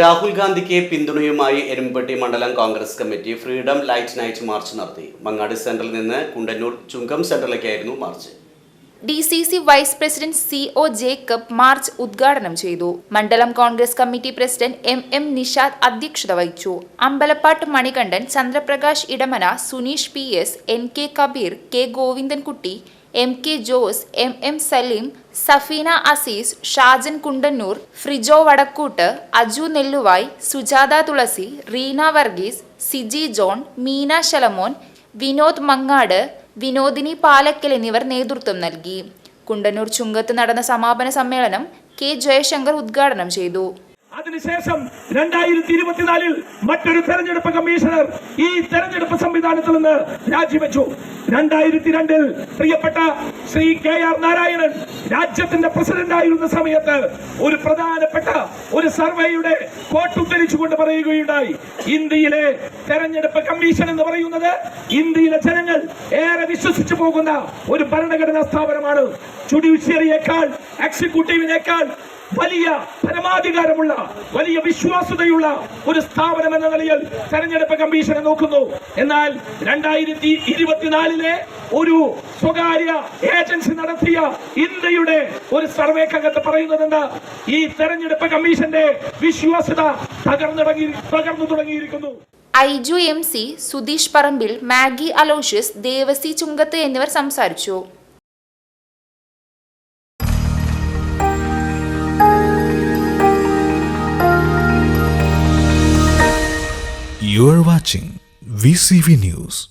രാഹുൽ ഗാന്ധിക്ക് പിന്തുണയുമായി എരുമ്പട്ടി മണ്ഡലം Congress committee freedom light night march നടത്തി. മങ്ങാടി സെന്ററിൽ നിന്ന് Kundannoor Chungam സെന്ററിലേക്കായിരുന്നു march. D C C vice president C O Jacob march ഉദ്ഘാടനം ചെയ്തു. മണ്ഡലം Congress committee president M M Nishad അധ്യക്ഷത വഹിച്ചു. Ambalappattu Manikandan Chandraprakash Edamana Suneesh P S N K Kabeer K Govindankutty M K Jose M M Saleem Safeena Azeez Shajan Kundannur Frijo Vadakkoot Aju Nelluvai Sujatha Thulasi Reena Varghese Siji John Meena Shalamon Vinod Mangad Vinodini Palakkal എന്നിവർ നേതൃത്വം നൽകി. കുണ്ടന്നൂർ ചുങ്കത്ത് നടന്ന സമാപന സമ്മേളനം K Jaishankar ഉദ്ഘാടനം ചെയ്തു. അതിനുശേഷം രണ്ടായിരത്തി ഇരുപത്തിനാലിൽ മറ്റൊരു തെരഞ്ഞെടുപ്പ് കമ്മീഷണർ ഈ തെരഞ്ഞെടുപ്പ് സംവിധാനത്തിൽ നിന്ന് രാജിവെച്ചു. രണ്ടായിരത്തി രണ്ടിൽ പ്രിയപ്പെട്ട ശ്രീ കെ ആർ നാരായണൻ രാജ്യത്തിന്റെ പ്രസിഡന്റ് ആയിരുന്ന സമയത്ത് ഒരു പ്രധാനപ്പെട്ട ഒരു സർവേയുടെ കോട്ടുദ്ധരിച്ചുകൊണ്ട് പറയുകയുണ്ടായി. ഇന്ത്യയിലെ തെരഞ്ഞെടുപ്പ് കമ്മീഷൻ എന്ന് പറയുന്നത് ഇന്ത്യയിലെ ജനങ്ങൾ ഏറെ വിശ്വസിച്ചു പോകുന്ന ഒരു ഭരണഘടനാ സ്ഥാപനമാണ്. ജുഡീഷ്യറിയേക്കാൾ എക്സിക്യൂട്ടീവിനേക്കാൾ വലിയ പരമാധികാരമുള്ള വലിയ വിശ്വാസ്യതയുള്ള ഒരു സ്ഥാപനം എന്ന നിലയിൽ തെരഞ്ഞെടുപ്പ് കമ്മീഷനെ നോക്കുന്നു. എന്നാൽ രണ്ടായിരത്തി ഇരുപത്തിനാലിലെ ഒരു സ്വകാര്യ ഏജൻസി നടത്തിയ ഇന്ത്യയുടെ ഒരു സർവേക്കകത്ത് പറയുന്നത് എന്താ ഈ തെരഞ്ഞെടുപ്പ് കമ്മീഷന്റെ വിശ്വാസ്യത തകർന്നിറങ്ങി തകർന്നു തുടങ്ങിയിരിക്കുന്നു. Aiju M C Sudheesh Parambil Maggi Aloysius Devasi ചുങ്കത്ത് എന്നിവർ സംസാരിച്ചു You are watching VCV News.